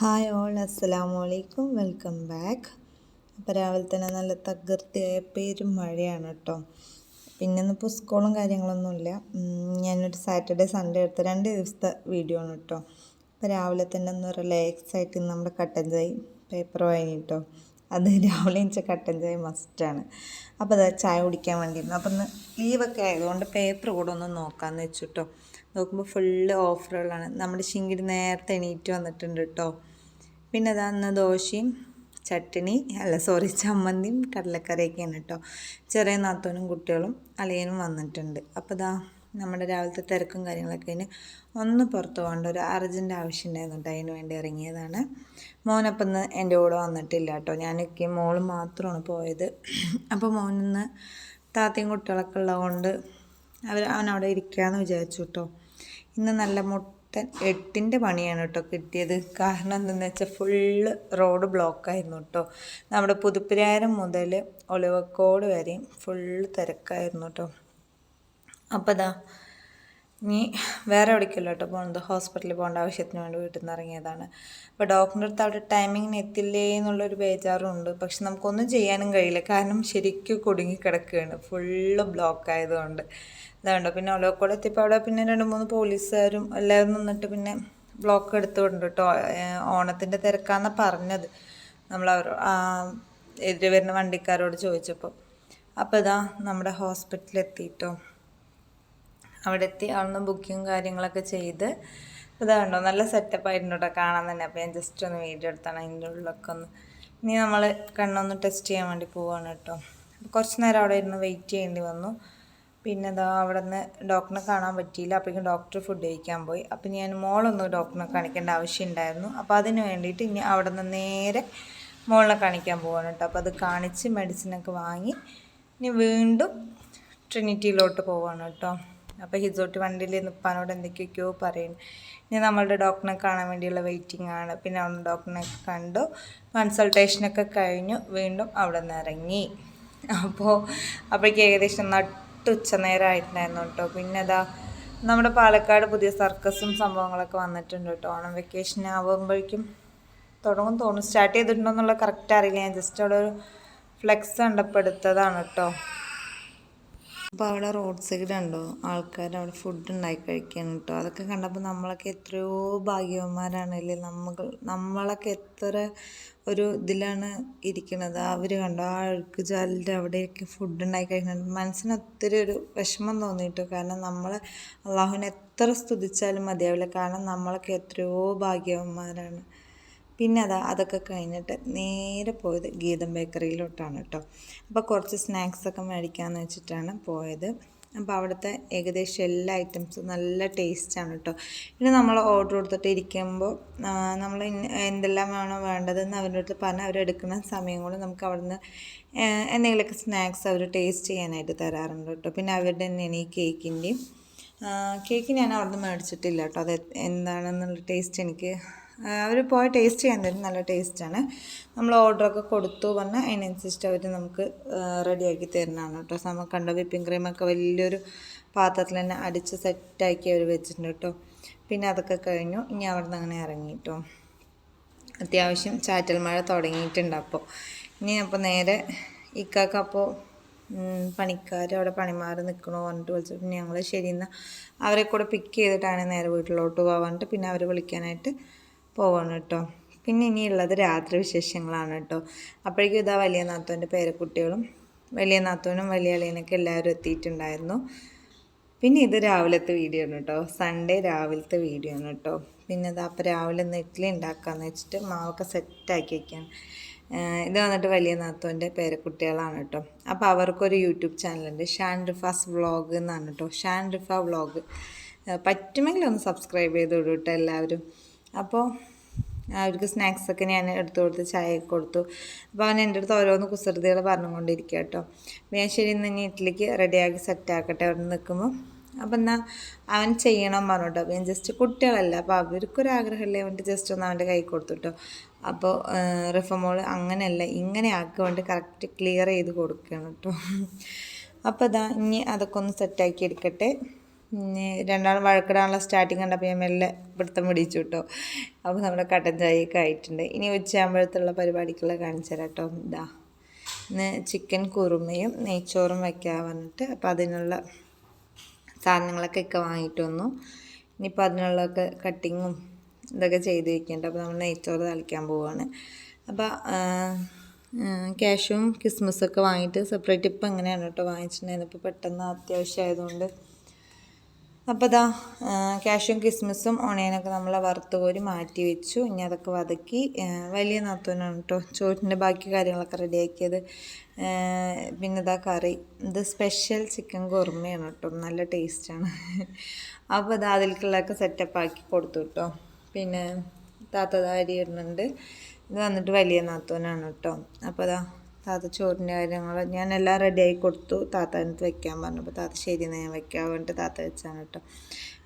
Hi all അസ്സലാമു അലൈക്കും. Welcome back. അപ്പോൾ രാവിലെ തന്നെ നല്ല തകർത്തിയായ പേരും മഴയാണ് കേട്ടോ പിന്നെ ഇന്നിപ്പോൾ സ്കൂളും കാര്യങ്ങളൊന്നുമില്ല ഞാനൊരു സാറ്റർഡേ സൺഡേ എടുത്ത രണ്ട് ദിവസത്തെ വീഡിയോ ആണ് കേട്ടോ അപ്പോൾ രാവിലെ തന്നെ ഒന്ന് റിലാക്സ് ആയിട്ട് നമ്മുടെ കട്ടൻ ചായ പേപ്പർ വാങ്ങി കേട്ടോ അത് രാവിലെ എനിക്ക് കട്ടൻ ചായ മസ്റ്റാണ് അപ്പോൾ അതാ ചായ കുടിക്കാൻ വേണ്ടിയിരുന്നു. അപ്പോൾ ഇന്ന് ലീവൊക്കെ ആയതുകൊണ്ട് പേപ്പർ കൂടെ ഒന്ന് നോക്കാമെന്ന് വെച്ചു കേട്ടോ നോക്കുമ്പോൾ ഫുള്ള് ഓഫറുകളാണ് നമ്മുടെ ശിങ്കിടി നേരത്തെ എണീറ്റ് വന്നിട്ടുണ്ട് കേട്ടോ പിന്നെ അതാന്ന് ദോശയും ചട്ടിണി അല്ല സോറി ചമ്മന്തിയും കടലക്കറിയൊക്കെയാണ് കേട്ടോ. ചെറിയ നാത്തോനും കുട്ടികളും അളിയനും വന്നിട്ടുണ്ട്. അപ്പോൾ ഇതാ നമ്മുടെ രാവിലത്തെ തിരക്കും കാര്യങ്ങളൊക്കെ അതിന് ഒന്ന് പുറത്ത് പോകേണ്ട ഒരു അർജന്റ് ആവശ്യം ഉണ്ടായിരുന്നു കേട്ടോ. അതിന് വേണ്ടി ഇറങ്ങിയതാണ്. മോനപ്പം ഇന്ന് എന്റെ കൂടെ വന്നിട്ടില്ല കേട്ടോ. ഞാനൊക്കെ മോൾ മാത്രമാണ് പോയത്. അപ്പോൾ മോനിന്ന് താത്തയും കുട്ടികളൊക്കെ ഉള്ളതുകൊണ്ട് അവർ അവൻ അവിടെ ഇരിക്കാമെന്ന് വിചാരിച്ചു കേട്ടോ. ഇന്ന് നല്ല മുട്ടൻ എട്ടിന്റെ പണിയാണ് കേട്ടോ കിട്ടിയത്. കാരണം എന്തെന്ന് വെച്ചാൽ ഫുള്ള് റോഡ് ബ്ലോക്കായിരുന്നു കേട്ടോ. നമ്മുടെ പുതുപ്പരാരം മുതൽ ഒലവക്കോട് വരെയും ഫുള്ള് തിരക്കായിരുന്നു കേട്ടോ. അപ്പോൾ ഇതാ ഇനി വേറെ എവിടേക്കല്ലോ കേട്ടോ പോകുന്നത് ഹോസ്പിറ്റലിൽ പോകേണ്ട ആവശ്യത്തിന് വേണ്ടി വീട്ടിൽ നിന്ന് ഇറങ്ങിയതാണ്. അപ്പോൾ ഡോക്ടറിന്റെ അടുത്ത് അവിടെ ടൈമിങ്ങിന് എത്തില്ലേ എന്നുള്ളൊരു ബേജാറുണ്ട്. പക്ഷെ നമുക്കൊന്നും ചെയ്യാനും കഴിയില്ല. കാരണം ശരിക്കും കുടുങ്ങി കിടക്കുകയാണ് ഫുള്ള് ബ്ലോക്ക് ആയതുകൊണ്ട്. ഇതാണ്ടോ? പിന്നെ ഒലവക്കോട് എത്തിയപ്പോൾ അവിടെ പിന്നെ രണ്ട് മൂന്ന് പോലീസുകാരും എല്ലാവരും നിന്നിട്ട് പിന്നെ ബ്ലോക്ക് എടുത്തുകൊണ്ട് കേട്ടോ. ഓണത്തിന്റെ തിരക്കാന്നാണ് പറഞ്ഞത്. നമ്മൾ അവർ എതിരെ വരുന്ന വണ്ടിക്കാരോട് ചോദിച്ചപ്പോൾ. അപ്പോൾ ഇതാ നമ്മുടെ ഹോസ്പിറ്റലിൽ എത്തിയിട്ടോ അവിടെ എത്തി അവിടുന്ന് ബുക്കിങ് കാര്യങ്ങളൊക്കെ ചെയ്ത്. ഇതാണ്ടോ നല്ല സെറ്റപ്പ് ആയിരുന്നു കേട്ടോ കാണാൻ തന്നെ. അപ്പോൾ ഞാൻ ജസ്റ്റ് ഒന്ന് വീഡിയോ എടുത്താണ് അതിന്റെ ഉള്ളിലൊക്കെ ഒന്ന്. ഇനി നമ്മൾ കണ്ണൊന്ന് ടെസ്റ്റ് ചെയ്യാൻ വേണ്ടി പോവാണ് കേട്ടോ കുറച്ച് നേരം അവിടെ ഇരുന്ന് വെയിറ്റ് ചെയ്യേണ്ടി വന്നു. പിന്നെ ഇതാ അവിടെ നിന്ന് ഡോക്ടറിനെ കാണാൻ പറ്റിയില്ല. അപ്പോഴേക്കും ഡോക്ടർ ഫുഡ് കഴിക്കാൻ പോയി. അപ്പോൾ ഞാൻ മോളൊന്ന് ഡോക്ടറിനെ കാണിക്കേണ്ട ആവശ്യം ഉണ്ടായിരുന്നു അപ്പോൾ അതിന് വേണ്ടിയിട്ട് ഇനി അവിടെ നിന്ന് നേരെ മോളിനെ കാണിക്കാൻ പോവാണ് കേട്ടോ അപ്പോൾ അത് കാണിച്ച് മെഡിസിനൊക്കെ വാങ്ങി ഇനി വീണ്ടും ട്രിനിറ്റിയിലോട്ട് പോവാണ് കേട്ടോ അപ്പോൾ ഹിസോട്ട് വണ്ടിയിൽ നിൽപ്പാനോട് എന്തൊക്കെയൊക്കെയോ പറയും ഇനി നമ്മളുടെ ഡോക്ടറിനെ കാണാൻ വേണ്ടിയുള്ള വെയിറ്റിംഗ് ആണ്. പിന്നെ അവിടെ ഡോക്ടറിനെ കണ്ടു. കൺസൾട്ടേഷനൊക്കെ കഴിഞ്ഞു. വീണ്ടും അവിടെ നിന്ന് ഇറങ്ങി. അപ്പോൾ അപ്പോഴേക്ക് ഏകദേശം നട്ടുച്ച നേരമായിട്ടുണ്ടായിരുന്നു കേട്ടോ. പിന്നെ അതാ നമ്മുടെ പാലക്കാട് പുതിയ സർക്കസും സംഭവങ്ങളൊക്കെ വന്നിട്ടുണ്ട് കേട്ടോ. ഓണം വെക്കേഷൻ ആകുമ്പോഴേക്കും തുടങ്ങും തോന്നും സ്റ്റാർട്ട് ചെയ്തിട്ടുണ്ടോ എന്നുള്ള കറക്റ്റ് അറിയില്ല. ഞാൻ ജസ്റ്റ് അവിടെ ഒരു ഫ്ലെക്സ് കണ്ടപ്പെടുത്തതാണ് കേട്ടോ. അപ്പോൾ അവിടെ റോഡ് സൈഡ് ഉണ്ടോ ആൾക്കാർ അവിടെ ഫുഡ് ഉണ്ടാക്കി കഴിക്കാൻ കേട്ടോ അതൊക്കെ കണ്ടപ്പോൾ നമ്മളൊക്കെ എത്രയോ ഭാഗ്യവന്മാരാണല്ലേ നമ്മൾ നമ്മളൊക്കെ എത്ര ഒരു ഇതിലാണ് ഇരിക്കുന്നത് അവർ കണ്ടോ? ആ അഴുക്ക് ചാലിന്റെ അവിടെയൊക്കെ ഫുഡ് ഉണ്ടാക്കി കഴിക്കുന്നുണ്ട് മനസ്സിന് ഒത്തിരി ഒരു വിഷമം തോന്നിയിട്ടു. കാരണം നമ്മൾ അള്ളാഹുവിനെ എത്ര സ്തുതിച്ചാലും മതിയാവില്ല. കാരണം നമ്മളൊക്കെ എത്രയോ ഭാഗ്യവന്മാരാണ്. പിന്നെ അതാ അതൊക്കെ കഴിഞ്ഞിട്ട് നേരെ പോയത് ഗീതം ബേക്കറിയിലോട്ടാണ് കേട്ടോ. അപ്പോൾ കുറച്ച് സ്നാക്സൊക്കെ മേടിക്കാമെന്ന് വെച്ചിട്ടാണ് പോയത്. അപ്പോൾ അവിടുത്തെ ഏകദേശം എല്ലാ ഐറ്റംസും നല്ല ടേസ്റ്റാണ് കേട്ടോ. പിന്നെ നമ്മൾ ഓർഡർ കൊടുത്തിട്ട് ഇരിക്കുമ്പോൾ നമ്മൾ എന്തെല്ലാം വേണോ വേണ്ടതെന്ന് അവരുടെ അടുത്ത് പറഞ്ഞാൽ അവരെടുക്കുന്ന സമയം കൊണ്ട് നമുക്ക് അവിടുന്ന് എന്തെങ്കിലുമൊക്കെ സ്നാക്സ് അവർ ടേസ്റ്റ് ചെയ്യാനായിട്ട് തരാറുണ്ട് കേട്ടോ. പിന്നെ അവരുടെ തന്നെയാണ് ഈ കേക്കിന്റെയും കേക്ക് ഞാൻ അവിടുന്ന് മേടിച്ചിട്ടില്ല കേട്ടോ. അത് എന്താണെന്നുള്ള ടേസ്റ്റ് എനിക്ക് അവർ പോയി ടേസ്റ്റ് ചെയ്യാൻ തരും നല്ല ടേസ്റ്റാണ് നമ്മൾ ഓർഡറൊക്കെ കൊടുത്തു. പറഞ്ഞാൽ അതിനനുസരിച്ച് അവർ നമുക്ക് റെഡിയാക്കി തരുന്നതാണ് കേട്ടോ. നമുക്ക് കണ്ടോ വിപ്പിംഗ് ക്രീമൊക്കെ വലിയൊരു പാത്രത്തിൽ തന്നെ അടിച്ച് സെറ്റാക്കി അവർ വെച്ചിട്ടുണ്ട് കേട്ടോ. പിന്നെ അതൊക്കെ കഴിഞ്ഞു. ഇനി അവിടെ നിന്ന് അങ്ങനെ ഇറങ്ങി അത്യാവശ്യം ചാറ്റൽ മഴ തുടങ്ങിയിട്ടുണ്ട് അപ്പോൾ ഇനി അപ്പോൾ നേരെ ഇക്കാക്ക അപ്പോൾ പണിക്കാർ അവിടെ പണിമാറി നിൽക്കണോ പറഞ്ഞിട്ട് വിളിച്ചു. പിന്നെ ഞങ്ങൾ ശരി എന്നാൽ അവരെ കൂടെ പിക്ക് ചെയ്തിട്ടാണ് നേരെ വീട്ടിലോട്ട് പോകാൻ പിന്നെ അവർ വിളിക്കാനായിട്ട് പോവാണ് കേട്ടോ. പിന്നെ ഇനിയുള്ളത് രാത്രി വിശേഷങ്ങളാണ് കേട്ടോ. അപ്പോഴേക്കും ഇതാ വലിയ നാത്തോന്റെ പേരക്കുട്ടികളും വലിയ നാത്തോനും വലിയ അളിയനൊക്കെ എല്ലാവരും എത്തിയിട്ടുണ്ടായിരുന്നു. പിന്നെ ഇത് രാവിലത്തെ വീഡിയോ ആണ് കേട്ടോ. സൺഡേ രാവിലത്തെ വീഡിയോ ആണ് കേട്ടോ. പിന്നെ ഇതാ അപ്പോൾ രാവിലെ ഒന്ന് ഇഡ്ഡലി ഉണ്ടാക്കാമെന്ന് വെച്ചിട്ട് മാവൊക്കെ സെറ്റാക്കി വയ്ക്കാൻ ഇത് വന്നിട്ട് വലിയ നാത്തോന്റെ പേരക്കുട്ടികളാണ് കേട്ടോ. അപ്പോൾ അവർക്കൊരു യൂട്യൂബ് ചാനലുണ്ട്. ഷാൻ റിഫാസ് വ്ളോഗ് എന്നാണ് കേട്ടോ. ഷാൻ റിഫ വ്ളോഗ്. പറ്റുമെങ്കിൽ ഒന്ന് സബ്സ്ക്രൈബ് ചെയ്ത് വിടും എല്ലാവരും. അപ്പോൾ അവർക്ക് സ്നാക്സൊക്കെ ഞാൻ എടുത്തു കൊടുത്ത് ചായ കൊടുത്തു. അപ്പോൾ അവൻ എന്റെ അടുത്ത് ഓരോന്ന് കുസൃതികൾ പറഞ്ഞുകൊണ്ടിരിക്കുക കേട്ടോ. ഞാൻ ശരി ഇന്ന് ഇനി ഇഡ്ഡലിക്ക് റെഡിയാക്കി സെറ്റാക്കട്ടെ അവിടെ നിൽക്കുമ്പോൾ. അപ്പം എന്നാൽ അവൻ ചെയ്യണം പറഞ്ഞു കേട്ടോ അപ്പോൾ ഞാൻ ജസ്റ്റ് കുട്ടികളല്ല അപ്പോൾ അവർക്കൊരാഗ്രഹമല്ലേ അവന്റെ ജസ്റ്റ് ഒന്ന് അവന്റെ കൈ കൊടുത്തുട്ടോ അപ്പോൾ റിഫമോൾ അങ്ങനെയല്ല ഇങ്ങനെ ആക്കുകൊണ്ട് കറക്റ്റ് ക്ലിയർ ചെയ്ത് കൊടുക്കുകയാണ് കേട്ടോ. അപ്പോൾ അതാ ഇനി അതൊക്കെ ഒന്ന് സെറ്റാക്കി എടുക്കട്ടെ. രണ്ടാളും വഴക്കിടാനുള്ള സ്റ്റാർട്ടിങ് കണ്ടപ്പോൾ ഞാൻ മെല്ലെ പിടുത്തം പിടിച്ചു കേട്ടോ അപ്പോൾ നമ്മുടെ കട്ടൻ ചായയൊക്കെ ആയിട്ടുണ്ട്. ഇനി ഉച്ചയാകുമ്പോഴത്തുള്ള പരിപാടിക്കുള്ള കാണിച്ചു തരാം കേട്ടോ. ഇതാ ഇന്ന് ചിക്കൻ കുറുമയും നെയ്ച്ചോറും വയ്ക്കാൻ പറഞ്ഞിട്ട് അപ്പോൾ അതിനുള്ള സാധനങ്ങളൊക്കെ ഒക്കെ വാങ്ങിയിട്ട് വന്നു. ഇനിയിപ്പോൾ അതിനുള്ളതൊക്കെ കട്ടിങ്ങും ഇതൊക്കെ ചെയ്ത് വയ്ക്കുന്നുണ്ട് അപ്പോൾ നമ്മൾ നെയ്ച്ചോറ് തളിക്കാൻ പോവുകയാണ് അപ്പോൾ ക്യാഷും ക്രിസ്മസൊക്കെ വാങ്ങിയിട്ട് സെപ്പറേറ്റ് ഇപ്പം എങ്ങനെയാണ് കേട്ടോ വാങ്ങിച്ചിട്ടുണ്ടായിരുന്നു ഇപ്പോൾ പെട്ടെന്ന് അത്യാവശ്യമായതുകൊണ്ട് അപ്പോൾ ഇതാ ക്യാഷും ക്രിസ്മസും ഓണിയനൊക്കെ നമ്മൾ വറുത്ത് കോരി മാറ്റി വെച്ചു. ഇനി അതൊക്കെ വതക്കി വലിയ നാത്തൂനാണ് കേട്ടോ ചോറ്റിന്റെ ബാക്കി കാര്യങ്ങളൊക്കെ റെഡിയാക്കിയത്. പിന്നെ ഇതാ കറി. ഇത് സ്പെഷ്യൽ ചിക്കൻ കുറുമയാണ് കേട്ടോ നല്ല ടേസ്റ്റാണ് അപ്പോൾ ഇതാ അതിലേക്കുള്ളതൊക്കെ സെറ്റപ്പ് ആക്കി കൊടുത്തു കേട്ടോ പിന്നെ താത്തതാരി ഇടുന്നുണ്ട്. ഇത് വന്നിട്ട് വലിയ നാത്തൂനാണ് കേട്ടോ അപ്പോൾ അതാ താത്ത ചോറിന്റെ കാര്യങ്ങൾ ഞാൻ എല്ലാം റെഡിയായി കൊടുത്തു. താത്ത അടുത്ത് വെക്കാൻ പറഞ്ഞു അപ്പോൾ താത്ത ശരി എന്നാൽ ഞാൻ വെക്കാൻ വേണ്ടിയിട്ട് താത്ത വെച്ചാണ് കേട്ടോ.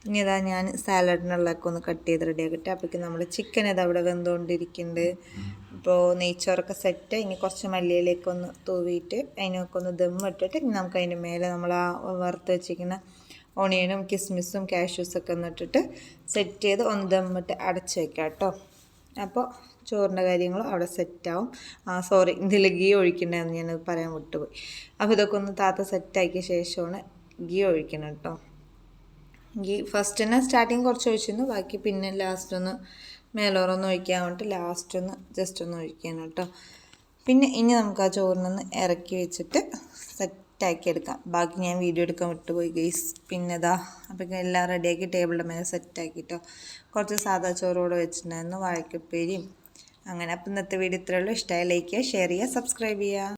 ഇനി ഇതാ ഞാൻ സാലഡിനുള്ളതൊക്കെ ഒന്ന് കട്ട് ചെയ്ത് റെഡിയാക്കിയിട്ട് അപ്പോഴേക്കും നമ്മൾ ചിക്കൻ ഇത് അവിടെ വെന്തുകൊണ്ടിരിക്കുന്നുണ്ട് ഇപ്പോൾ നെയ്ച്ചോറൊക്കെ സെറ്റ് ഇനി കുറച്ച് മല്ലിയിലേക്ക് ഒന്ന് തൂവിയിട്ട് അതിനൊക്കെ ഒന്ന് ദം ഇട്ടിട്ട് ഇനി നമുക്ക് അതിന്റെ മേലെ നമ്മൾ ആ വറുത്ത് വെച്ചിരിക്കുന്ന ഓണിയനും കിസ്മിസും കാഷ്യൂസൊക്കെ ഒന്നിട്ടിട്ട് സെറ്റ് ചെയ്ത് ഒന്ന് ദമ്മിട്ട് അടച്ച് വെക്കാം കേട്ടോ. അപ്പോൾ ചോറിന്റെ കാര്യങ്ങളും അവിടെ സെറ്റാവും. ആ സോറി ഇതിൽ ഗീ ഒഴിക്കണ്ടെന്ന് ഞാനത് പറയാൻ വിട്ടുപോയി. അപ്പോൾ ഇതൊക്കെ ഒന്ന് താത്ത സെറ്റാക്കിയ ശേഷമാണ് ഗീ ഒഴിക്കണം കേട്ടോ. ഗീ ഫസ്റ്റ് തന്നെ സ്റ്റാർട്ടിങ് കുറച്ച് ഒഴിച്ചിരുന്നു. ബാക്കി പിന്നെ ലാസ്റ്റ് ഒന്ന് മേലോറൊന്ന് ഒഴിക്കാൻ വേണ്ടിയിട്ട് ലാസ്റ്റ് ഒന്ന് ജസ്റ്റ് ഒന്ന് ഒഴിക്കണം കേട്ടോ. പിന്നെ ഇനി നമുക്ക് ആ ചോറിനൊന്ന് ഇറക്കി വെച്ചിട്ട് സെറ്റാക്കി എടുക്കാം ബാക്കി ഞാൻ വീഡിയോ എടുക്കാൻ വിട്ടുപോയി ഗൈസ് പിന്നെ ഇതാ അപ്പം എല്ലാം റെഡിയാക്കി ടേബിളിന്റെ മേലെ സെറ്റാക്കിയിട്ടോ കുറച്ച് സാധാ ചോറോടെ വെച്ചിട്ടുണ്ടായിരുന്നു വാഴക്കപ്പേരിയും. അങ്ങനെ അപ്പം ഇന്നത്തെ വീഡിയോ ഇത്രയുള്ളൂ ഇഷ്ടമായി ലൈക്ക് ചെയ്യുക ഷെയർ ചെയ്യുക സബ്സ്ക്രൈബ് ചെയ്യുക.